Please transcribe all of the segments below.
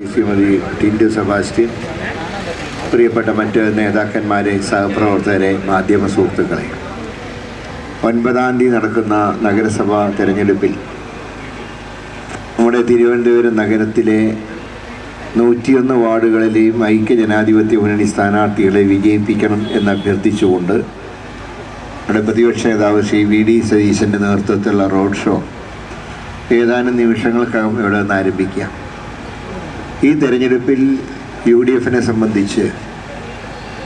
Shrimati Tindu Sebastian പ്രിയപ്പെട്ട മറ്റ് നേതാക്കന്മാരെ സഹപ്രവർത്തകരെ മാധ്യമ സുഹൃത്തുക്കളെ. ഒൻപതാം തീയതി നടക്കുന്ന നഗരസഭാ തെരഞ്ഞെടുപ്പിൽ നമ്മുടെ തിരുവനന്തപുരം നഗരത്തിലെ നൂറ്റിയൊന്ന് വാർഡുകളിലെയും ഐക്യ ജനാധിപത്യ മുന്നണി സ്ഥാനാർത്ഥികളെ വിജയിപ്പിക്കണം എന്ന് അഭ്യർത്ഥിച്ചുകൊണ്ട് നമ്മുടെ പ്രതിപക്ഷ നേതാവ് ശ്രീ വി ഡി സതീശന്റെ നേതൃത്വത്തിലുള്ള റോഡ് ഷോ ഏതാനും നിമിഷങ്ങൾക്കകം ഇവിടെ നിന്ന് ആരംഭിക്കാം. ഈ തെരഞ്ഞെടുപ്പിൽ യു ഡി എഫിനെ സംബന്ധിച്ച്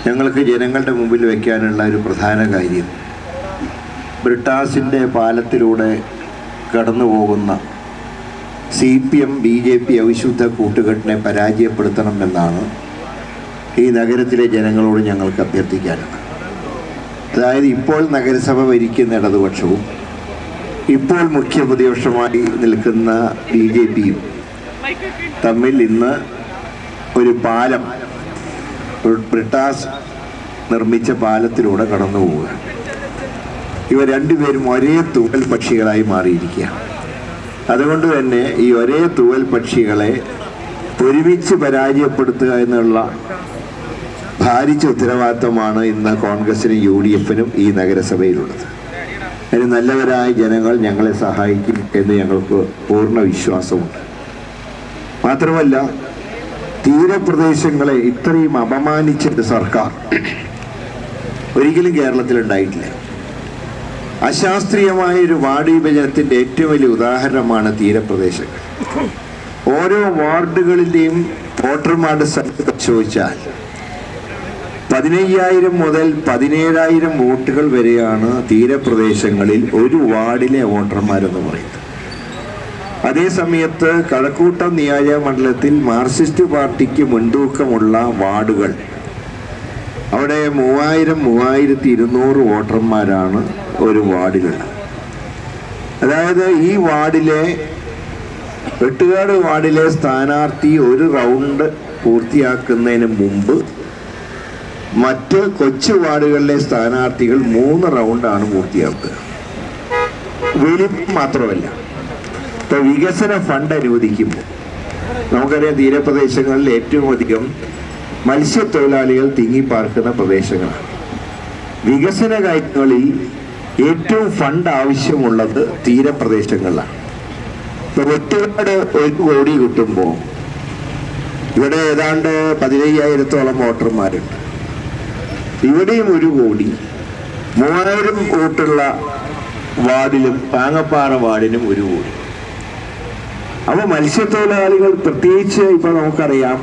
ഞങ്ങൾക്ക് ജനങ്ങളുടെ മുമ്പിൽ വയ്ക്കാനുള്ള ഒരു പ്രധാന കാര്യം ബ്രിട്ടാസിന്റെ പാലത്തിലൂടെ കടന്നു പോകുന്ന C P M B J P അവിശുദ്ധ കൂട്ടുകെട്ടിനെ പരാജയപ്പെടുത്തണമെന്നാണ് ഈ നഗരത്തിലെ ജനങ്ങളോട് ഞങ്ങൾക്ക് അഭ്യർത്ഥിക്കാനുള്ളത്. അതായത് ഇപ്പോൾ നഗരസഭ ഭരിക്കുന്ന ഇടതുപക്ഷവും ഇപ്പോൾ മുഖ്യ പ്രതിപക്ഷമായി നിൽക്കുന്ന ബി ജെ പിയും തമ്മിൽ ഇന്ന് ഒരു പാലം ബ്രിട്ടാസ് നിർമ്മിച്ച പാലത്തിലൂടെ കടന്നു പോവുക ഇവ രണ്ടുപേരും ഒരേ തൂവൽ പക്ഷികളായി മാറിയിരിക്കുക അതുകൊണ്ട് തന്നെ ഈ ഒരേ തൂവൽ പക്ഷികളെ ഒരുമിച്ച് പരാജയപ്പെടുത്തുക എന്നുള്ള ഭാരിച്ച ഉത്തരവാദിത്തമാണ് ഇന്ന് കോൺഗ്രസിനും യു ഡി എഫിനും ഈ നഗരസഭയിലുള്ളത്. അതിന് നല്ലവരായ ജനങ്ങൾ ഞങ്ങളെ സഹായിക്കും എന്ന് ഞങ്ങൾക്ക് പൂർണ വിശ്വാസമുണ്ട്. മാത്രമല്ല തീരപ്രദേശങ്ങളെ ഇത്രയും അപമാനിച്ചിട്ട് സർക്കാർ ഒരിക്കലും കേരളത്തിൽ ഉണ്ടായിട്ടില്ല അശാസ്ത്രീയമായ ഒരു വാർഡ് വിഭജനത്തിന്റെ ഏറ്റവും വലിയ ഉദാഹരണമാണ് തീരപ്രദേശങ്ങൾ. ഓരോ വാർഡുകളിലെയും വോട്ടർമാരുടെ സംഖ്യ പരിശോധിച്ചാൽ പതിനയ്യായിരം മുതൽ പതിനേഴായിരം വോട്ടുകൾ വരെയാണ് തീരപ്രദേശങ്ങളിൽ ഒരു വാർഡിലെ വോട്ടർമാരെന്ന് പറയുന്നത്. അതേ സമയത്ത് കഴക്കൂട്ടം നിയോജക മണ്ഡലത്തിൽ മാർക്സിസ്റ്റ് പാർട്ടിക്ക് മുൻതൂക്കമുള്ള വാർഡുകൾ. അവിടെ മൂവായിരം മൂവായിരത്തി ഇരുന്നൂറ് വോട്ടർമാരാണ് ഒരു വാർഡിലുള്ളത് അതായത് ഈ വാർഡിലെ വെട്ടുകാട് വാർഡിലെ സ്ഥാനാർത്ഥി ഒരു റൗണ്ട് പൂർത്തിയാക്കുന്നതിന് മുമ്പ് മറ്റ് കൊച്ചു വാർഡുകളിലെ സ്ഥാനാർത്ഥികൾ മൂന്ന് റൗണ്ടാണ് പൂർത്തിയാക്കുക. വലിപ്പം മാത്രമല്ല. വികസന ഫണ്ട് അനുവദിക്കുമ്പോൾ നമുക്കറിയാം തീരപ്രദേശങ്ങളിൽ ഏറ്റവും അധികം മത്സ്യത്തൊഴിലാളികൾ തിങ്ങിപ്പാർക്കുന്ന പ്രദേശങ്ങളാണ്. വികസന കാര്യങ്ങളിൽ ഏറ്റവും ഫണ്ട് ആവശ്യമുള്ളത് തീരപ്രദേശങ്ങളിലാണ്. ഇപ്പൊ ഒറ്റപ്പാട് ഒരു കോടി കിട്ടുമ്പോൾ ഇവിടെ ഏതാണ്ട് പതിനയ്യായിരത്തോളം വോട്ടർമാരുണ്ട്. ഇവിടെയും ഒരു കോടി. മൂവായിരം വോട്ടുള്ള വാർഡിലും പാങ്ങപ്പാറ വാർഡിനും ഒരു കോടി. അപ്പൊ മത്സ്യത്തൊഴിലാളികൾ പ്രത്യേകിച്ച് ഇപ്പൊ നമുക്കറിയാം